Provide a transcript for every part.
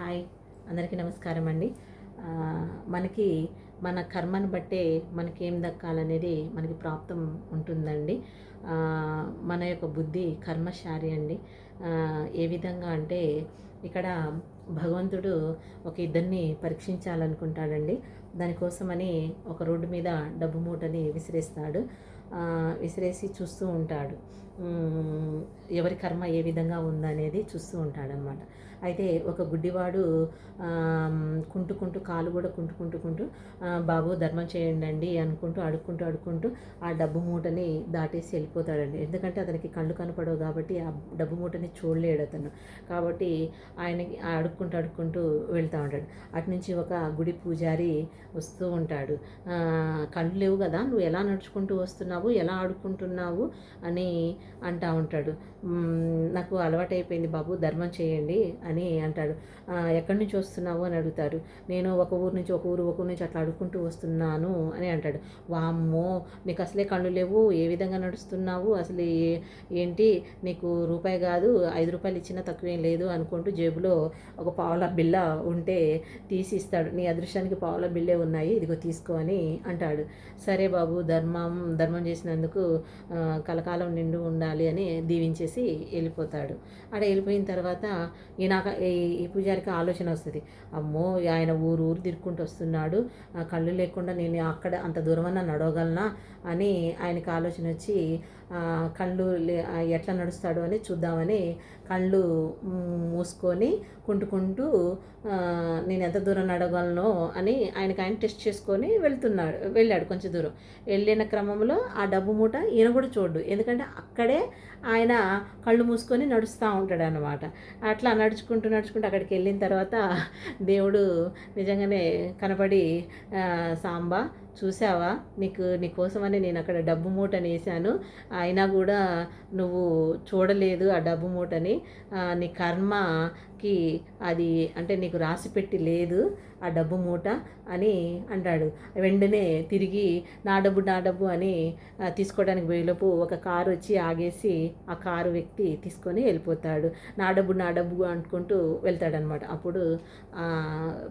Hi అందరికీ నమస్కారం అండి. మనకి మన కర్మను బట్టే మనకి ఏం దక్కాలనేది మనకి ప్రాప్తం ఉంటుందండి. మన యొక్క బుద్ధి కర్మశారి అండి. ఏ విధంగా అంటే ఇక్కడ భగవంతుడు ఒక ఇద్దరిని పరీక్షించాలనుకుంటాడండి. దానికోసమని ఒక రోడ్డు మీద డబ్బు మూటని విసిరేస్తాడు. విసిరేసి చూస్తూ ఉంటాడు. ఎవరి కర్మ ఏ విధంగా ఉందనేది చూస్తూ ఉంటాడనమాట అయితే ఒక గుడ్డివాడు కుంటుకుంటూ కాలు కూడా కుంటుకుంటుకుంటూ బాబు ధర్మం చేయండి అనుకుంటూ అడుక్కుంటూ అడుక్కుంటూ ఆ డబ్బు మూటని దాటేసి వెళ్ళిపోతాడండి. ఎందుకంటే అతనికి కళ్ళు కనపడవు కాబట్టి ఆ డబ్బు మూటని చూడలేడు అతను. కాబట్టి ఆయనకి ఆ అడుక్కుంటూ అడుక్కుంటూ వెళ్తూ ఉంటాడు. అటు నుంచి ఒక గుడి పూజారి వస్తూ ఉంటాడు. కళ్ళు లేవు కదా నువ్వు ఎలా నడుచుకుంటూ వస్తున్నావు ఎలా ఆడుకుంటున్నావు అని అంటా ఉంటాడు. నాకు అలవాటైపోయింది బాబు ధర్మం చేయండి అని అంటాడు. ఎక్కడి నుంచి వస్తున్నావు అని అడుగుతారు. నేను ఒక ఊరు నుంచి ఒక ఊరు ఒక ఊరు నుంచి అట్లా అడుక్కుంటూ వస్తున్నాను అని అంటాడు. వామ్మో నీకు అసలే కళ్ళు లేవు ఏ విధంగా నడుస్తున్నావు? అసలు ఏంటి? నీకు రూపాయి కాదు ఐదు రూపాయలు ఇచ్చినా తక్కువేం లేదు అనుకుంటూ జేబులో ఒక పావుల బిల్ల ఉంటే తీసి ఇస్తాడు నీ అదృష్టానికి పావుల బిల్లే ఉన్నాయి ఇదిగో తీసుకో అని అంటాడు. సరే బాబు ధర్మం ధర్మం చేసినందుకు కలకాలం నిండు ఉండాలి అని దీవించేసి వెళ్ళిపోతాడు. అక్కడ వెళ్ళిపోయిన తర్వాత ఈయన ఈ పూజారికి ఆలోచన వస్తుంది. అమ్మో ఆయన ఊరు ఊరు తిరుక్కుంటూ వస్తున్నాడు. కళ్ళు లేకుండా నేను అక్కడ అంత దూరమన్నా నడవగలనా అని ఆయనకి ఆలోచన వచ్చి కళ్ళు లే- ఎట్లా నడుస్తాడు అని చూద్దామని కళ్ళు మూసుకొని కుంటు ఆ, నేను ఎంత దూరం నడవగలను? అని ఆయనకు ఆయన టెస్ట్ చేసుకొని వెళ్తున్నాడు వెళ్ళాడు కొంచెం దూరం. వెళ్ళిన క్రమంలో ఆ డబ్బు మూట ఈయన కూడా చూడు ఎందుకంటే అక్కడే ఆయన కళ్ళు మూసుకొని నడుస్తూ ఉంటాడు అనమాట అట్లా నడుచుకుంటూ నడుచుకుంటూ అక్కడికి వెళ్ళిన తర్వాత దేవుడు నిజంగానే కనపడి సాంబ సాంబా చూసావా? నీకు నీ కోసమని నేను అక్కడ డబ్బు మూటని వేసాను అయినా కూడా నువ్వు చూడలేదు ఆ డబ్బు మూటని. నీ కర్మకి అది అంటే నీకు రాసిపెట్టి లేదు ఆ డబ్బు మూట అని అంటాడు. వెంటనే తిరిగి నా డబ్బు నా డబ్బు అని తీసుకోవడానికి పోయేలోపు ఒక కారు వచ్చి ఆగేసి ఆ కారు వ్యక్తి తీసుకొని వెళ్ళిపోతాడు. నా డబ్బు నా డబ్బు అనుకుంటూ వెళ్తాడనమాట. అప్పుడు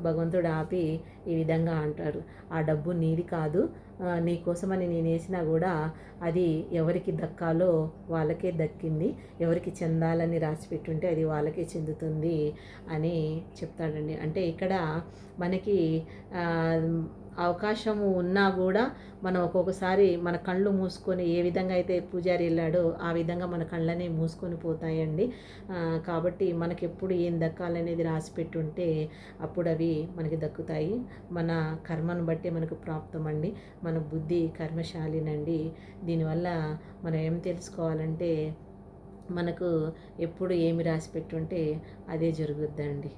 భగవంతుడు ఆపి ఈ విధంగా అంటారు ఆ డబ్బు నీది కాదు కాదు. నీకోసమని నేను వేసినా కూడా అది ఎవరికి దక్కాలో వాళ్ళకే దక్కింది. ఎవరికి చెందాలని రాసి పెట్టుంటే అది వాళ్ళకే చెందుతుంది అని చెప్తాడండి. అంటే ఇక్కడ మనకి అవకాశము ఉన్నా కూడా మనం ఒక్కొక్కసారి మన కళ్ళు మూసుకొని ఏ విధంగా అయితే పూజారి వెళ్ళాడో ఆ విధంగా మన కళ్ళనే మూసుకొని పోతాయండి. కాబట్టి మనకి ఎప్పుడు ఏం దక్కాలనేది రాసి పెట్టుంటే అప్పుడు అవి మనకి దక్కుతాయి. మన కర్మను బట్టి మనకు ప్రాప్తం అండి మన బుద్ధి కర్మశాలినండి. దీనివల్ల మనం ఏం తెలుసుకోవాలంటే మనకు ఎప్పుడు ఏమి రాసి పెట్టుంటే అదే జరుగుద్దండి.